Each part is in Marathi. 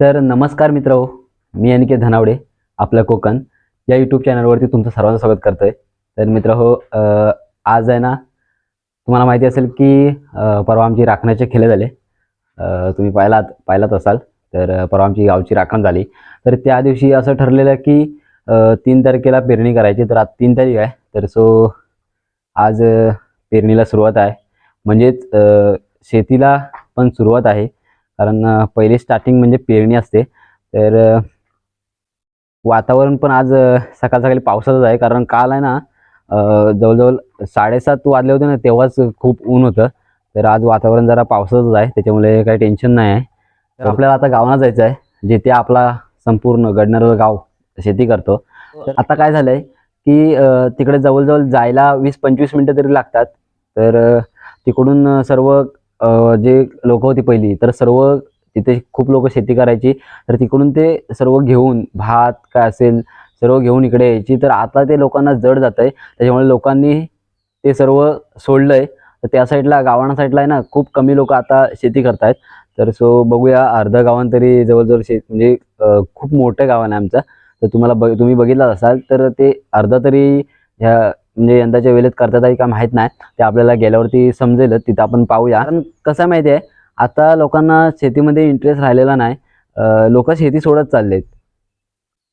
तर नमस्कार मित्र हो मी अनिकेत धनावडे आपल्या कोकण. या यूट्यूब चॅनलवरती तुमचं सर्वांचं स्वागत करतोय. तर मित्र हो आज आहे ना तुम्हाला माहिती असेल की परवा आमची राखण्याचे खेले झाले. तुम्ही पाहिलात पाहिलात असाल तर परवा आमची गावची राखण झाली. तर त्या दिवशी असं ठरलेलं की तीन तारखेला पेरणी करायची तर आज तीन तारीख आहे. तर सो आज पेरणीला सुरुवात आहे. म्हणजेच शेतीला पण सुरुवात आहे. कारण पहिली स्टार्टिंग म्हणजे पेरणी असते. तर वातावरण पण आज सकाळ सकाळी पावसाचंच आहे. कारण काल आहे ना जवळजवळ साडेसात वाजले होते ना तेव्हाच खूप ऊन होतं. तर आज वातावरण जरा पावसाचंच आहे. त्याच्यामुळे काही टेन्शन नाही आहे. तर आपल्याला आता गावाला जायचं आहे. जिथे आपला संपूर्ण गडनरल गाव शेती करतो. तर आता काय झालंय की तिकडे जवळजवळ जायला वीस पंचवीस मिनटं तरी लागतात. तर तिकडून सर्व जे लोक होती पहिली तर सर्व तिथे खूप लोक शेती करायची. तर तिकडून ते सर्व घेऊन भात काय असेल सर्व घेऊन इकडे यायची. तर आता ते लोकांना जड जात आहे त्याच्यामुळे लोकांनी ते सर्व सोडलं आहे तर त्या साईडला गावांना साईडला आहे ना खूप कमी लोक आता शेती करतायत. तर सो बघूया अर्धं गावांतरी जवळजवळ शेत म्हणजे खूप मोठं गावान आहे आमचं. तर तुम्हाला बघ तुम्ही बघितलं असाल तर ते अर्धा तरी ह्या म्हणजे यंदाच्या वेळेत करतात आहे का माहीत नाही ते आपल्याला गेल्यावरती समजेल तिथं आपण पाहूया. कारण कसं आहे माहिती आहे आता लोकांना शेतीमध्ये इंटरेस्ट राहिलेला नाही लोक शेती सोडत चाललेत.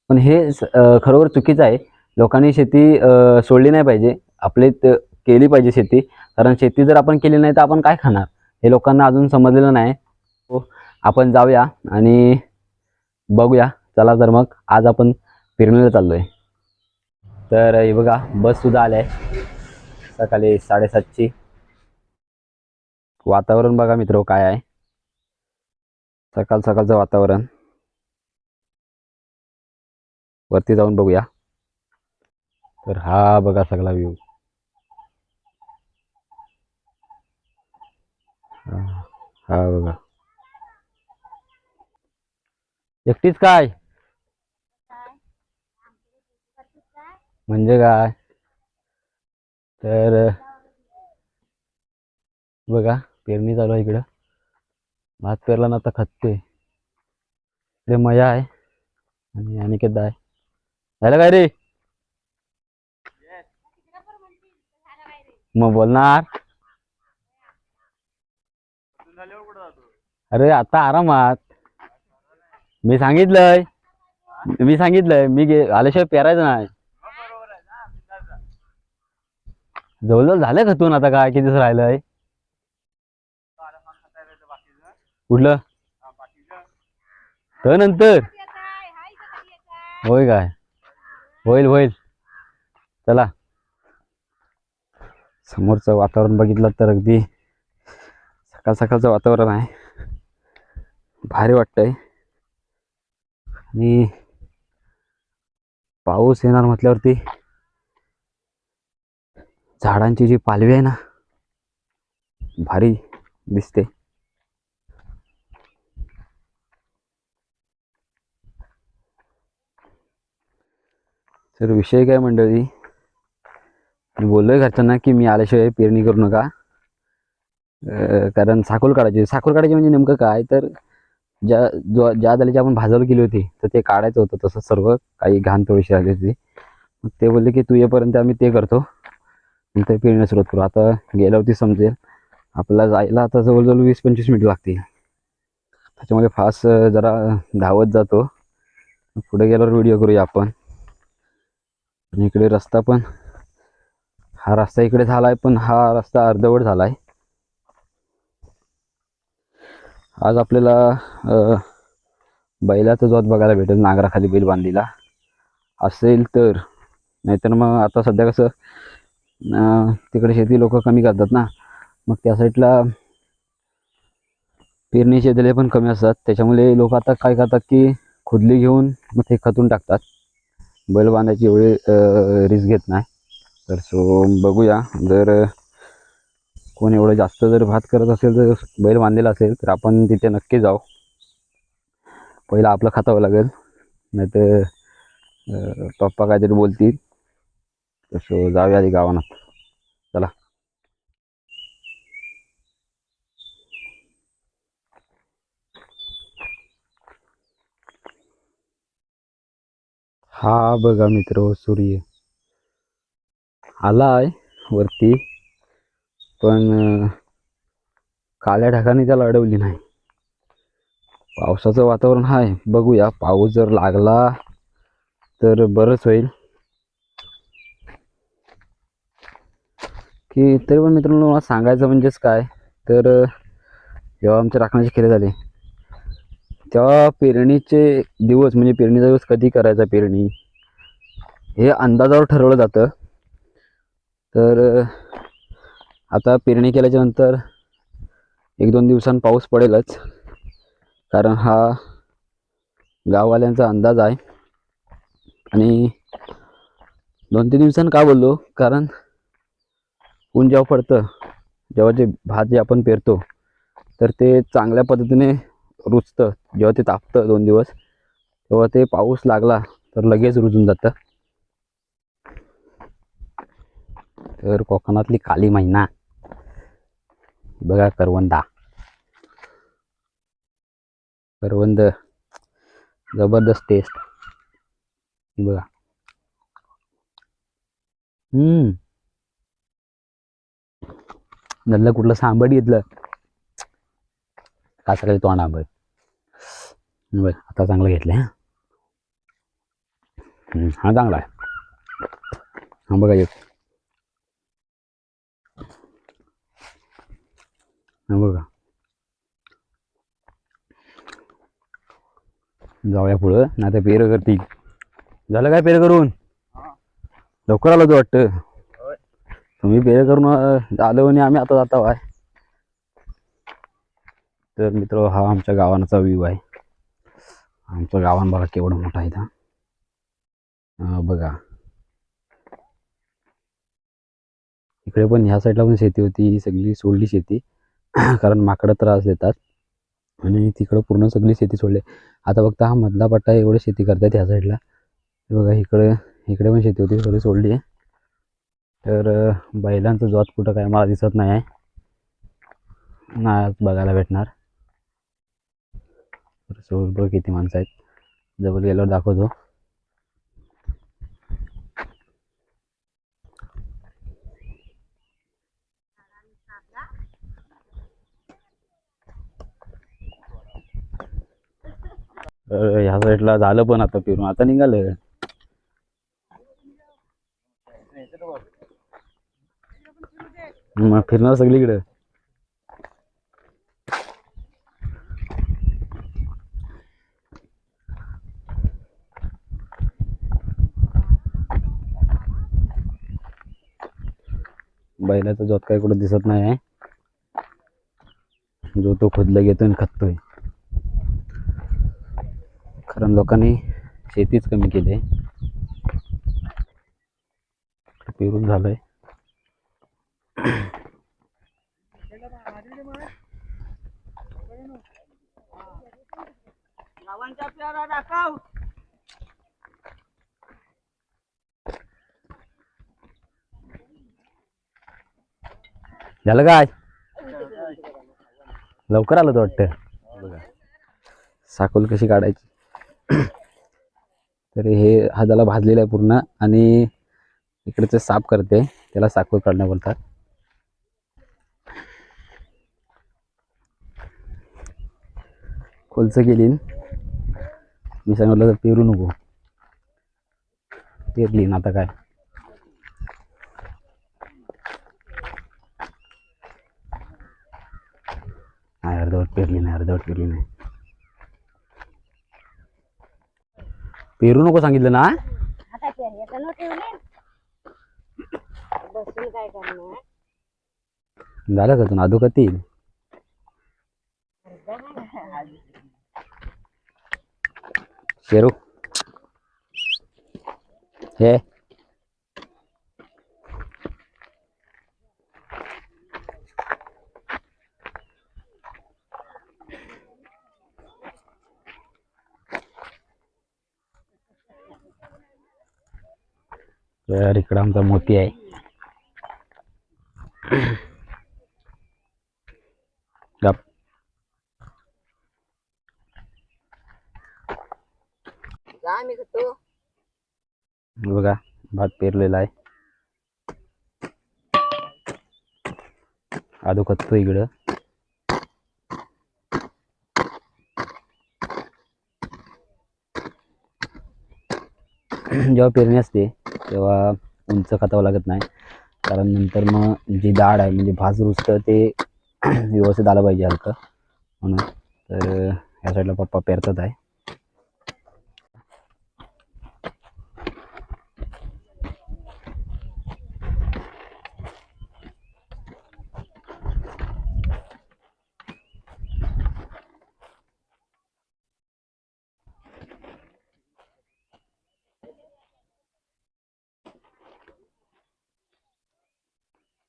पण हे स- खरोखर चुकीचं आहे. लोकांनी शेती सोडली नाही पाहिजे. आपले केली पाहिजे शेती. कारण शेती जर आपण केली नाही तर आपण काय खाणार? हे लोकांना अजून समजलेलं नाही. हो आपण जाऊया आणि बघूया. चला तर मग आज आपण फिरणीला चाललो आहे तर हे बघा बस सुद्धा आल्या. आहे सकाळी साडेसातची. वातावरण बघा मित्र काय आहे? सकाळ सकाळचं वातावरण. वरती जाऊन बघूया. तर हा बघा सगळा व्ह्यू हा बघा. एकटीच काय? म्हणजे काय? तर बघा पेरणी चालू आहे इकडं. भात पेरला ना आता खतते. इकडे मजा आहे. आणि अनिकेत आहे झालं काय रे? मग बोलणार? अरे आता आरामात. मी सांगितलंय. मी सांगितलंय. मी गे आल्याशिवाय पेरायचं नाही. जवळजवळ झालं खतून आता काय? किती राहिलंय? कुठलं? तर नंतर. होय काय? होईल होईल. चला. समोरचं वातावरण बघितलं तर अगदी सकाळ सकाळचं वातावरण आहे. भारी वाटतंय. आणि पाऊस येणार म्हटल्यावरती झाडांची जी पालवी आहे ना भारी दिसते. तर विषय काय मंडळी? मी बोललोय घरच्यांना की मी आल्याशिवाय पेरणी करू नका. कारण साखोल काढायची साखोल काढायची म्हणजे नेमकं काय? तर ज्या जो ज्या दलीची आपण भाजवलं केली होती तर ते काढायचं होतं तसं सर्व. काही घाण थोडीशी राहिली होती. मग ते बोलले की तू आम्ही ते करतो. नंतर पेरण्यास सुरुवात करू. आता गेल्यावरती समजेल आपल्याला जायला आता जवळजवळ वीस पंचवीस मिनिट लागतील. त्याच्यामध्ये फास्ट जरा धावत जातो. पुढे गेल्यावर व्हिडिओ करूया आपण. आणि इकडे रस्ता पण हा रस्ता इकडे झाला आहे पण हा रस्ता अर्धवट झाला आहे आज आपल्याला बैलाचं बैलाचा जोत बघायला भेटेल नागराखाली बैल बांधलेला. असेल तर. नाहीतर मग आता सध्या कसं तिकडे शेती लोक कमी करतात ना. मग त्या साईडला पेरणी शेतीले पण कमी असतात. त्याच्यामुळे लोक आता काय करतात की खुदली घेऊन मग ते खतून टाकतात. बैल बांधायची एवढी रिस्क घेत नाही. तर सो बघूया. जर कोण एवढं जास्त जर भात करत असेल तर बैल बांधलेला असेल तर आपण तिथे नक्की जाऊ. पहिलं आपलं खातावं लागेल. नाही तर पप्पा काहीतरी बोलतील. तसं जाऊया आधी गावानात चला. हा बघा मित्र सूर्य. आलाय वरती पण काळ्या ढगाने त्याला अडवली नाही. पावसाचं वातावरण आहे बघूया. पाऊस जर लागला तर बरंच होईल. की तरी पण मित्रांनो मला सांगायचं म्हणजेच काय? तर जेव्हा आमच्या राखण्याची खेळ झाले तेव्हा पेरणीचे दिवस म्हणजे पेरणीचा दिवस कधी करायचा पेरणी? हे अंदाजावर ठरवलं जातं. तर आता पेरणी केल्याच्यानंतर एक दोन दिवसांनी पाऊस पडेलच. कारण हा गाववाल्यांचा अंदाज आहे. आणि दोन तीन दिवसांनी का बोललो? कारण ऊन जेव्हा पडतं जेव्हा जे भात जे आपण पेरतो तर ते चांगल्या पद्धतीने रुजतं. जेव्हा ते तापतं दोन दिवस तेव्हा ते पाऊस लागला तर लगेच रुजून जातं. तर कोकणातली काली महिना. बघा करवंदा. करवंद. जबरदस्त टेस्ट बघा. हम्म. नल्लं कुठलं सांबट घेतलं. का सकाळी तोंड आंबट. बरं आता चांगलं घेतलं हा. हा चांगला आहे. हा बघा एक. हा बघा. जाऊया पुढं नाही तर पेरं करतील. झालं काय पेरं करून? लवकर आलो तू वाटतं. तुम्ही पेरं करून आलो आणि आम्ही आता जाता आहे तर मित्र हा आमच्या गावांचा व्ह्यू आहे. आमचं गावान बघा केवढं मोठा आहे इथं. बघा. इकडे पण ह्या साईडला पण शेती होती ही सगळी सोडली शेती. कारण माकडं त्रास देतात. आणि तिकडं पूर्ण सगळी शेती सोडली. आता फक्त हा मधला पट्टा एवढं शेती करतात ह्या साईडला बघा इकडे इकडे पण शेती होती सगळी सोडली आहे. तर बैलांचं जोत कुठं काय मला दिसत नाही आहे ना बघायला भेटणार. बघ किती माणसं आहेत. जवळ गेल्यावर दाखवतो. ह्या साईडला झालं पण आता फिरून. आता निघालं मग फिरणार सगळीकडे बैलाचा जोत काही कुठं दिसत नाही आहे जो तो खोदला घेतोय आणि खततोय कारण लोकांनी शेतीच कमी केली. आहे पेरून झालंय. प्यारा दाखव झालं काय? लवकर आलं तर वाटतं. बघा. साकोल कशी काढायची? तर हे हा त्याला भाजलेला आहे पूर्ण आणि इकडचे साफ करते. त्याला साकोल काढणं बोलतात. खोलचं गेली मी सांगितलं तर पेरू नको. पेरली ना आता काय? नाही अर्धवट पेरली नाही अर्धवट पेरली नाही. पेरू नको सांगितलं ना आता पेरण्याचं न ठेवले बसून काय करणार? झालं का तू नादू कधी शेरू हे तर इकडं आमचा मोती आहे जा मी बघा भात पेरलेला आहे. आदू खतो इकडं. जेव्हा पेरणी असते तेव्हा उंच खतावं लागत नाही. कारण नंतर मग जी डाळ आहे म्हणजे भाज रुजतं ते व्यवस्थित आलं पाहिजे हलकं. म्हणून तर ह्या साईडला पप्पा पेरतात आहे.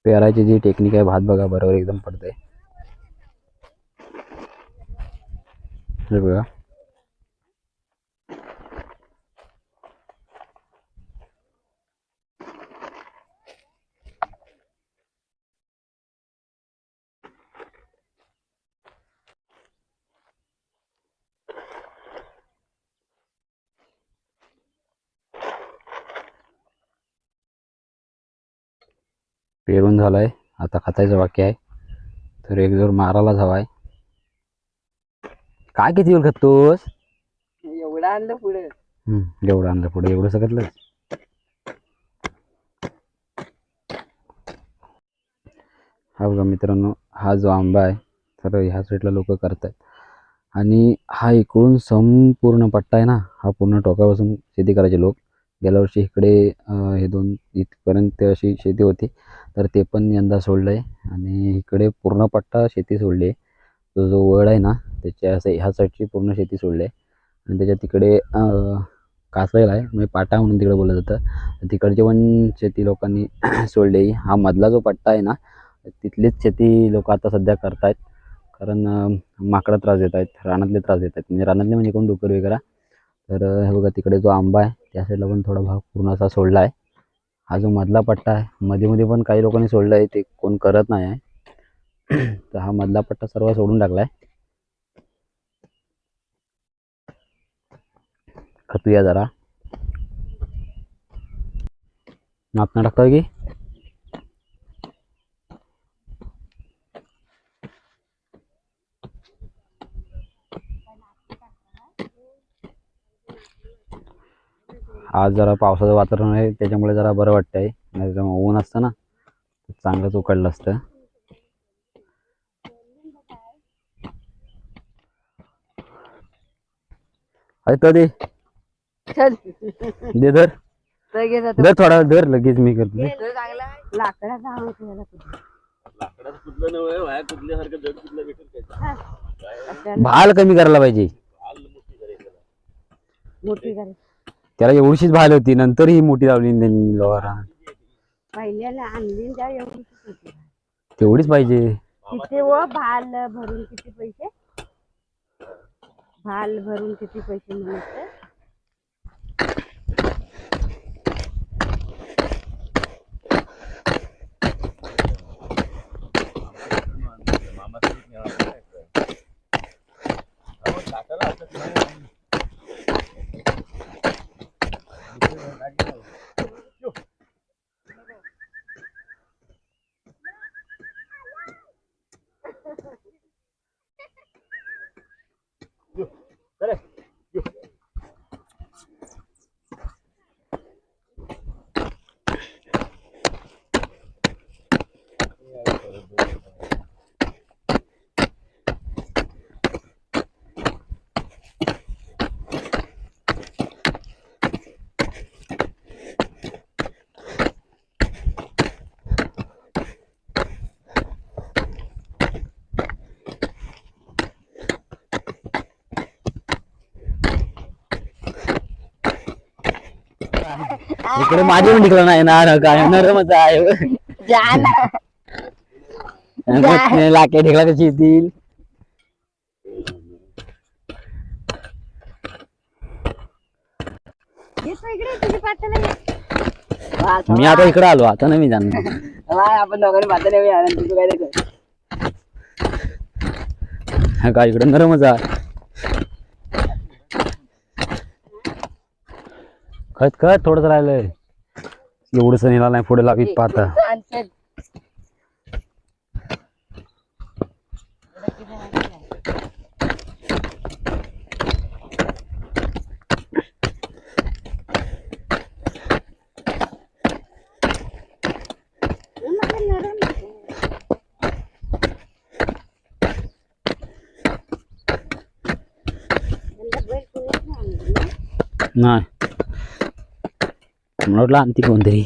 पेरायची जी टेक्निक आहे भात बघा बरोबर एकदम पडते हे बघा. पेरून झालाय. आता खतायचं बाकी आहे. तर एक जोर मारायलाच हवाय काय किती वेळ खततोस एवढं आणलं पुढे. हम्म, एवढं आणलं पुढे. एवढं सगळं हा बघा मित्रांनो हा जो आंबा आहे तर ह्या साईडला लोक करतात आणि हा इकडून संपूर्ण पट्टा आहे ना हा पूर्ण टोकापासून शेती करायचे लोक. गेल्या वर्षी इकडे अं, हे दोन इथपर्यंत अशी शेती होती. तर ते पण यंदा सोडलं आहे आणि इकडे पूर्ण पट्टा शेती सोडली आहे. तो जो वड आहे ना त्याच्या असं ह्या साईडची पूर्ण शेती सोडली आहे. आणि त्याच्या तिकडे अं, आहे. म्हणजे पाटा म्हणून तिकडे बोललं जातं. तिकडचे तिकडची पण शेती लोकांनी सोडली हा मधला जो पट्टा आहे ना तिथलीच शेती लोक आता सध्या करत आहेत कारण माकडं त्रास देत आहेत. रानातले त्रास देत आहेत. म्हणजे रानातले म्हणजे कोण डुकर वगैरे. तर हे बघा तिकडे जो आंबा आहे त्या साईडला पण थोडा भाग पूर्ण असा सोडला आहे. हा जो मधला पट्टा आहे मध्ये मध्ये पण काही लोकांनी सोडलं आहे ते कोण करत नाही आहे. तर हा मधला पट्टा सर्व सोडून टाकला आहे खतूया जरा. नापणं टाकतोय की? आज जरा पावसाचं वातावरण आहे त्याच्यामुळे जरा बरं वाटतंय. नाही तर मग ऊन असतं ना तर चांगलंच उकडलं असतं. अरे तो दे. चल. दे धर. तर घे जातो. धर थोडा धर लगेच मी करतो. लाकडाचा आवाज यायला कुठे? हा. अशा भाल कमी करायला पाहिजे. मोठी त्याला एवढीशीच भाल होती नंतर ही मोठी लावली त्यांनी लोहारा. पहिल्याला आणली त्या एवढी होती तेवढीच पाहिजे. किती व भाल भरून किती पैसे? भाल भरून किती पैसे मिळते इकडे माझे पण निघलं नाही ना काय नरमच आहे. लाके ढेकळा कशी येतील? मी आता इकडे आलो आता नाही मी जाणार. आपण दोघांनी तुझं काय देतो हा का इकडे नरमच आहे. खत खत थोडंच राहिलंय. एवढंच नेला नाही पुढे लावीत पाहता. नाही. आणलं ना. नाही मला वाटलं आणती कोणतरी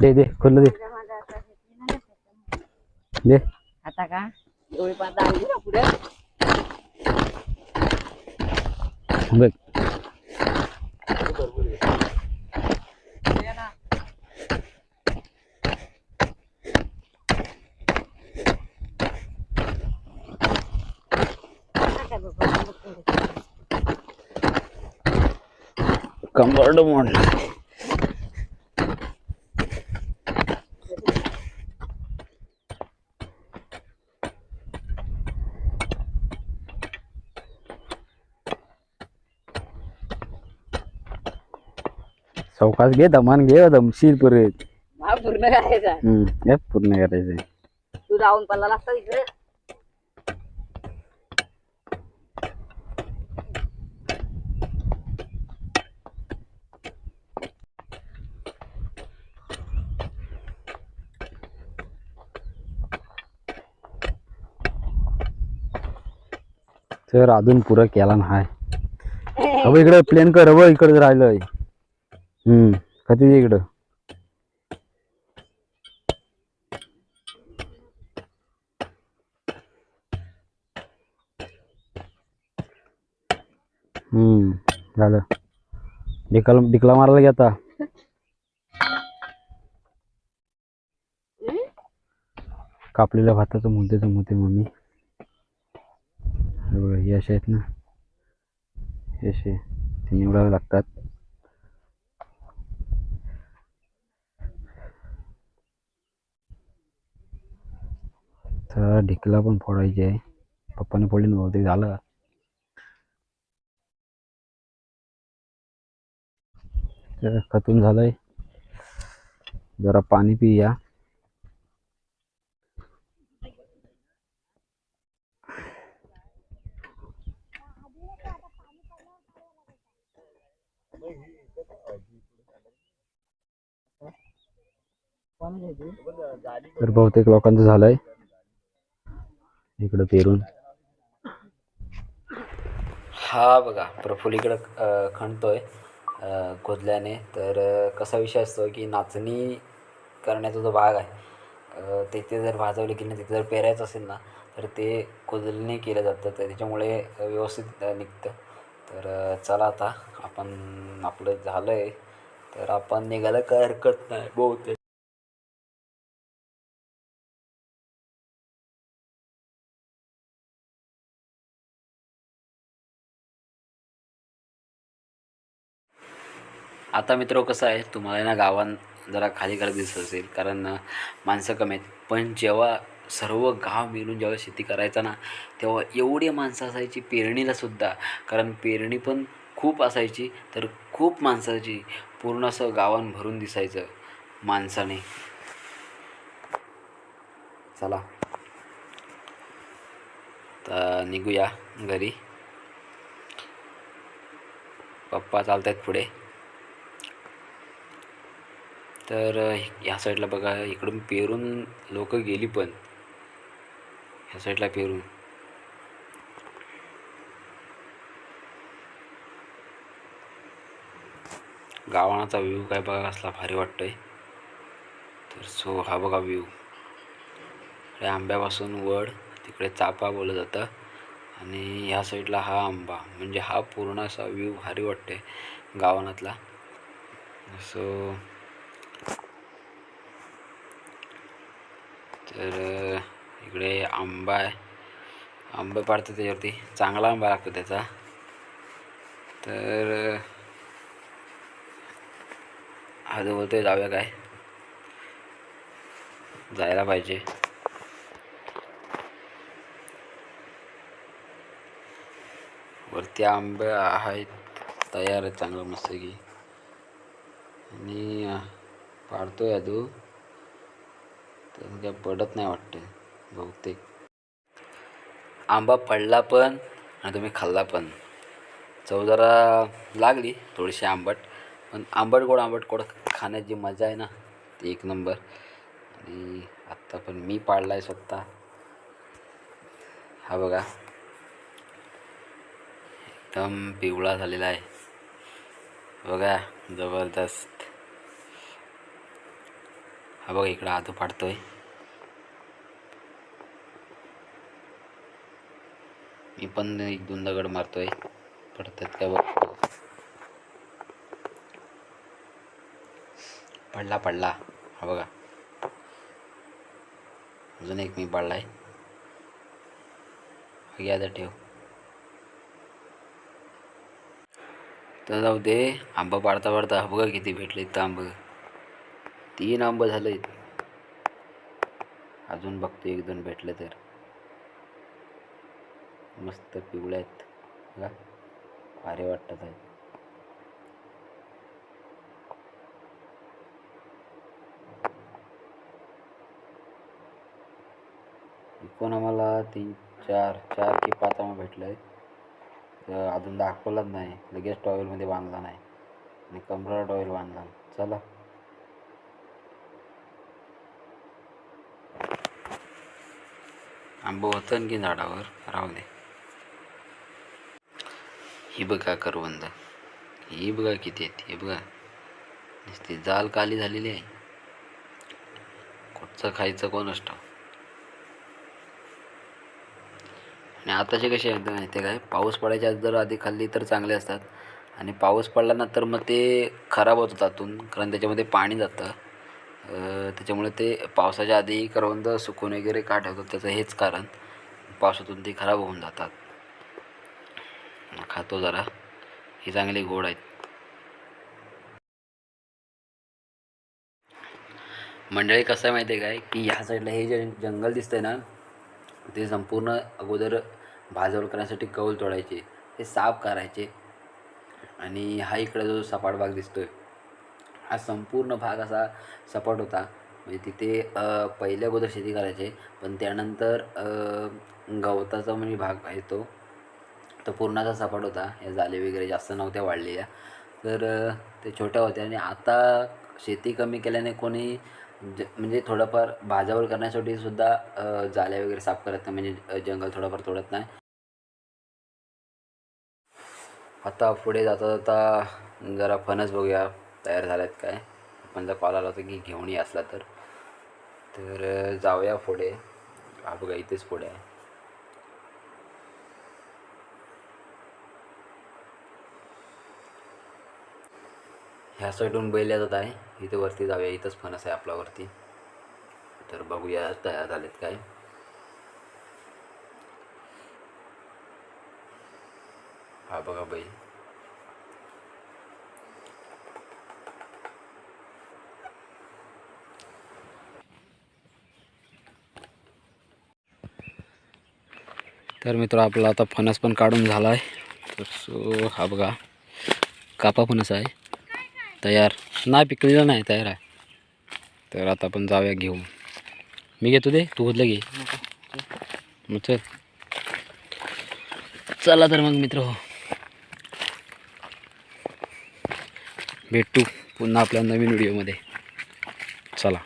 दे दे खोललं दे माझा- माझा असा शेती नाही ना. दे आता का एवढी पात आणली ना पुढे बघ कंबर्ड मोडला चौकास घे दमान घे दमशील परत हा पूर्ण करायचा हम्म घे पूर्ण करायचंय तू राहून पल्ला लागता इकडे तर अजून पुरं केला नाही. अबे इकडे प्लेन कर अबे इकडे राहिलंय हम्म कधी इकडं? हम्म झालं. डिकल डिकला मारायला घे आता? कापलेल्या भाताचं मुद्द्याचं मुद्दे मम्मी. हे बघा हे असे आहेत ना. हे असे ते निवडावे लागतात. तर ढिकला पण फोडायचे आहे. पप्पाने फोडली ना बहुतेक झालं. तर खतून झालंय. जरा पाणी पिया तर बहुतेक लोकांचं झालंय. इकडं पेरून. हा बघा प्रफुल इकडं खणतोय. खोदल्याने तर कसा विषय असतो की नाचणी करण्याचा जो भाग आहे तिथे जर भाजवले की नाही तिथे जर पेरायचं असेल ना तर ते खोदल्याने केलं जातं. तर त्याच्यामुळे व्यवस्थित निघतं. तर चला आता आपण आपलं झालं आहे तर आपण निघायला काय हरकत नाही बहुतेक. आता मित्र कसं आहे तुम्हाला ना गावां जरा खाली करत दिसत असेल कारण माणसं कमी आहेत. पण जेव्हा सर्व गाव मिळून जेव्हा शेती करायचा ना तेव्हा एवढी माणसं असायची पेरणीला सुद्धा. कारण पेरणी पण खूप असायची तर खूप माणसाची पूर्ण असं गावान भरून दिसायचं माणसाने. चला. तर निघूया घरी. पप्पा चालत आहेत पुढे. तर ह्या साईडला बघा इकडून पेरून लोक गेली पण. ह्या साईडला पेरून. गावाचा व्ह्यू काय बघा असला भारी वाटतोय. तर सो हा बघा व्ह्यू. इकडे आंब्यापासून वड तिकडे चापा बोललं जातं. आणि ह्या साईडला हा आंबा. म्हणजे हा पूर्ण असा व्ह्यू भारी वाटते गावानातला सो तर इकडे आंबा आहे. आंबे पाडतो त्याच्यावरती. चांगला आंबा लागतो त्याचा. तर हा जो बोलतोय जाऊया काय? जायला पाहिजे. वरती आंबे आहेत. तयार आहे चांगलं मस्त की आणि पाडतोय अजू तू तर काय पडत नाही वाटते बहुतेक. आंबा पडला पण आणि तुम्ही खाल्ला पण. चव जरा लागली थोडीशी आंबट. पण आंबट गोड आंबट गोड खाण्याची मजा आहे ना ती एक नंबर. आणि आत्ता पण मी पाळला आहे स्वतः. हा बघा. एकदम पिवळा झालेला आहे. बघा जबरदस्त. हा बघा इकडं आधू फाडतो आहे मी पण एक दोन दगड मारतो आहे पडतात का बघतो पडला पडला. हा बघा. अजून एक मी पडला आहे आता ठेव. तर जाऊ दे. आंबा पाडता पाडता. हा बघा किती भेटले तर आंब. तीन आंब झाले अजून बघतो एक दोन भेटले तर. मस्त पिवळे आहेत. का भारी वाटतात आहेत. कोण आम्हाला तीन चार चार की पाच आम्हाला भेटलं आहेत. तर अजून दाखवलाच नाही. लगेच टॉवेलमध्ये बांधला नाही. आणि कमरा टॉवेल बांधला चला. आंबा होतं की झाडावर? राहू दे. ही बघा करवंद. ही बघा किती आहेत. हे बघा. नुसती जाल काली झालेली आहे. कुठचं खायचं कोण असतं आणि आताचे कसे आहेत माहिती आहे काय पाऊस पडायच्या जर आधी खाल्ली तर चांगले असतात. आणि पाऊस पडला ना तर मग ते खराब होतं आतून. कारण त्याच्यामध्ये पाणी जातं. त्याच्यामुळे ते पावसाच्या आधी करवंद सुकून वगैरे का ठेवतात त्याचं हेच कारण. पावसातून ते खराब होऊन जातात. खातो जरा. ही चांगली गोड आहेत. मंडळी कसं आहे माहिती आहे काय? की ह्या साईडला हे जे जंगल दिसतंय ना ते संपूर्ण अगोदर भाजवल करण्यासाठी कौल तोडायचे. ते साफ करायचे. आणि हा इकडे जो सपाट भाग दिसतोय हा संपूर्ण भाग असा सपाट होता. म्हणजे तिथे पहिल्या अगोदर शेती करायचे पण त्यानंतर गवताचा म्हणजे भाग आहे तो. तो पूर्णाचा सपाट होता. या जाले वगैरे जास्त नव्हत्या वाढलेल्या. तर ते छोट्या होत्या आणि आता शेती कमी केल्याने कोणी ज म्हणजे थोडंफार भाजावळ करण्यासाठी सुद्धा अ, वगैरे साफ करत नाही. म्हणजे जंगल थोडंफार तोडत नाही. आता पुढे जाता जाता जरा फणस बघूया. तयार झाल्यात काय? आपण जर कॉल आला होता की घेऊन ये असला तर. तर जाऊया पुढे. हा बघा इथेच पुढे आहे. ह्या साईडून बैल येतात आहे. इथे वरती जाऊया. इथंच फणस आहे आपल्यावरती. तर बघूया तयार झालेत काय? हा बघा बैल. तर मित्र आपला आता फणस पण काढून झाला आहे तर सो हा बघा कापा फणस आहे. तयार. नाही पिकलेला नाही तयार आहे. तर आता आपण जाऊया घेऊन. मी घेतो दे तू होतलं घे. मग चल. चला तर मग मित्र. हो भेटू पुन्हा आपल्या नवीन व्हिडिओमध्ये. चला.